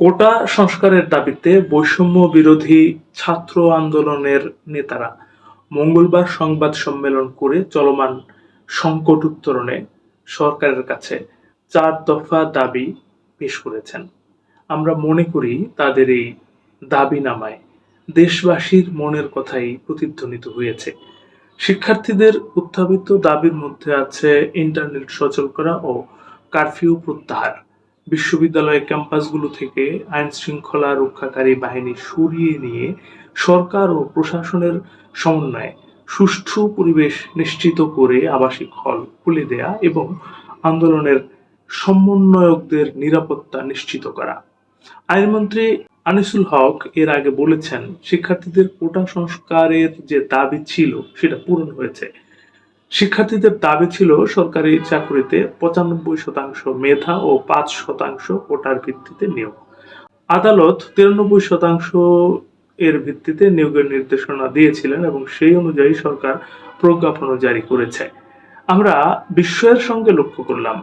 কোটা সংস্কারের দাবিতে বৈষম্য বিরোধী ছাত্র আন্দোলনের নেতারা মঙ্গলবার সংবাদ সম্মেলন করে চলমান সংকট উত্তরণে সরকারের কাছে চার দফা দাবি পেশ করেছেন। আমরা মনে করি তাদের এই দাবিনামায় দেশবাসীর মনের কথাই প্রতিধ্বনিত হয়েছে। শিক্ষার্থীদের উত্থাপিত দাবির মধ্যে আছে ইন্টারনেট সচল করা ও কারফিউ প্রত্যাহার। বিশ্ববিদ্যালয় ক্যাম্পাসগুলো থেকে আইন শৃঙ্খলা রক্ষাকারী বাহিনী সরিয়ে নিয়ে সরকার ও প্রশাসনের সমন্বয়ে সুষ্ঠু পরিবেশ নিশ্চিত করে আবাসিক হল খুলে দেয়া এবং আন্দোলনের সমন্বয়কদের নিরাপত্তা নিশ্চিত করা। আইনমন্ত্রী আনিসুল হক এর আগে বলেছেন, শিক্ষার্থীদের কোটা সংস্কারের যে দাবি ছিল, সেটা পূরণ হয়েছে। শিক্ষার্থীদের দাবি ছিল সরকারি চাকরিতে পঁচানব্বই শতাংশ মেধা ও পাঁচ শতাংশ কোটার ভিত্তিতে নিয়োগ। আদালত তিরানব্বই শতাংশ এর ভিত্তিতে নিয়োগের নির্দেশনা দিয়েছিলেন এবং সেই অনুযায়ী সরকার প্রজ্ঞাপনও জারি করেছে। আমরা বিস্ময়ের সঙ্গে লক্ষ্য করলাম,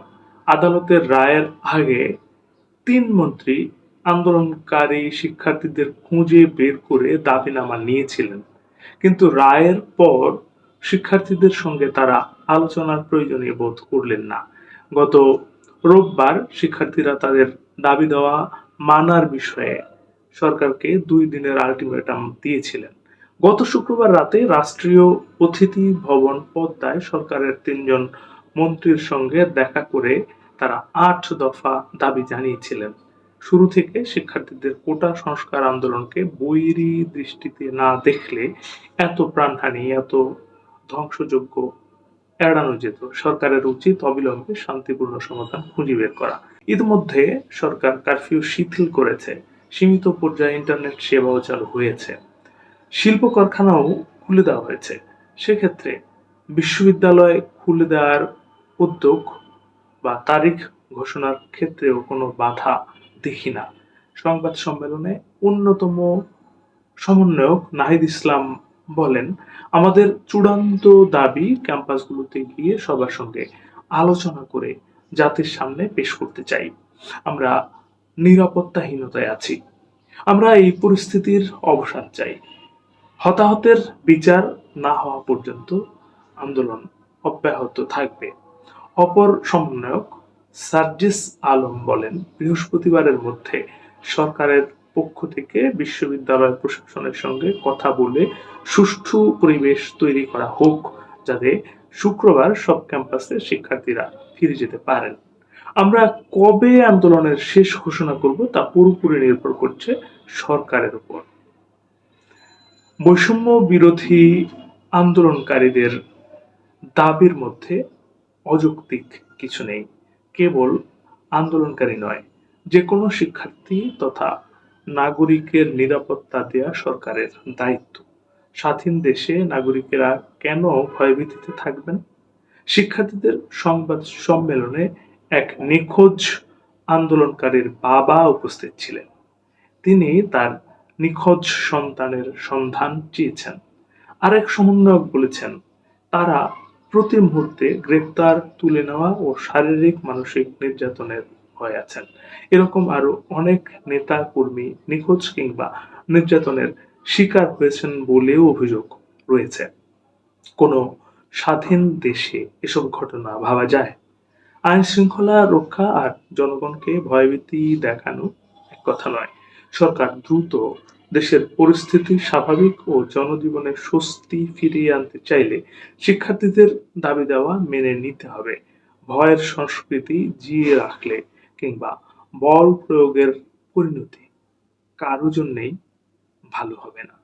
আদালতের রায়ের আগে তিন মন্ত্রী আন্দোলনকারী শিক্ষার্থীদের খুঁজে বের করে দাবিনামা নিয়েছিলেন। কিন্তু রায়ের পর শিক্ষার্থীদের সঙ্গে তারা আলোচনার প্রয়োজনীয় বোধ করলেন না। গত রোববার শিক্ষার্থীরা তাদের দাবি দেওয়া মানার বিষয়ে সরকারকে দুই দিনের আলটিমেটাম দিয়েছিলেন। গত শুক্রবার রাতে রাষ্ট্রীয় অতিথি ভবন পদ্মায় সরকারের তিনজন মন্ত্রীর সঙ্গে দেখা করে তারা আট দফা দাবি জানিয়েছিলেন। শুরু থেকে শিক্ষার্থীদের কোটা সংস্কার আন্দোলনকে বৈরী দৃষ্টিতে না দেখলে এত প্রাণহানি, এত ধ্বংসযোগ্য, এড়ানো যেত। সরকারের উচিত অবিলম্বে শান্তিপূর্ণ সমাধান খুঁজে বের করা। ইতিমধ্যে সরকার কারফিউ শিথিল করেছে। সীমিত পর্যায়ে ইন্টারনেট সেবাও চালু হয়েছে। শিল্প কারখানাও খুলে দেওয়া হয়েছে। সেক্ষেত্রে বিশ্ববিদ্যালয় খুলে দেওয়ার উদ্যোগ বা তারিখ ঘোষণার ক্ষেত্রেও কোনো বাধা দেখি না। সংবাদ সম্মেলনে অন্যতম সমন্বয়ক নাহিদ ইসলাম বলেন, আমাদের চূড়ান্ত দাবি ক্যাম্পাসগুলোতে গিয়ে সবার সঙ্গে আলোচনা করে জাতির সামনে পেশ করতে চাই। আমরা নিরাপত্তাহীনতায় আছি। আমরা এই পরিস্থিতির অবসান চাই। হতাহতের বিচার না হওয়া পর্যন্ত আন্দোলন অব্যাহত থাকবে। অপর সমন্বয়ক সার্জিস আলম বলেন, বৃহস্পতিবারের মধ্যে সরকারের পক্ষ থেকে বিশ্ববিদ্যালয় প্রশাসনের সঙ্গে কথা বলে সুষ্ঠু পরিবেশ তৈরি করা হোক, যাতে শুক্রবার সব ক্যাম্পাসে শিক্ষার্থীরা ফিরে যেতে পারেন। আমরা কবে আন্দোলনের শেষ ঘোষণা করব তা পুরোপুরি নির্ভর করছে সরকারের উপর। বৈষম্য বিরোধী আন্দোলনকারীদের দাবির মধ্যে অযৌক্তিক কিছু নেই। কেবল আন্দোলনকারী নয় যে কোনো শিক্ষার্থী তথা নাগরিকের নিরাপত্তা দেয়া সরকারের দায়িত্ব। স্বাধীন দেশে নাগরিকেরা কেন ভয়ভীতিতে থাকবেন? শিক্ষার্থীদের সংবাদ সম্মেলনে এক নিখোঁজ আন্দোলনকারীর বাবা উপস্থিত ছিলেন। তিনি তার নিখোঁজ সন্তানের সন্ধান চেয়েছেন। আরেক সমন্বয়ক বলেছেন, তারা প্রতি মুহূর্তে গ্রেপ্তার, তুলে নেওয়া ও শারীরিক, মানসিক নির্যাতনের ভয় আছেন। এরকম আরও অনেক নেতা, কর্মী নিখোঁজ কিংবা নির্যাতনের শিকার হয়েছেন বলেও অভিযোগ রয়েছে। কোনো স্বাধীন দেশে এসব ঘটনা ভাবা যায়? আইন শৃঙ্খলা রক্ষা আর জনগণকে ভয়ভীতি দেখানো এক কথা নয়। সরকার দ্রুত দেশের পরিস্থিতি স্বাভাবিক ও জনজীবনে স্বস্তি ফিরিয়ে আনতে চাইলে শিক্ষার্থীদের দাবি দেওয়া মেনে নিতে হবে। ভয়ের সংস্কৃতি জিয়ে রাখলে কিংবা বল প্রয়োগের পরিণতি কারও জন্যেই ভালো হবে না।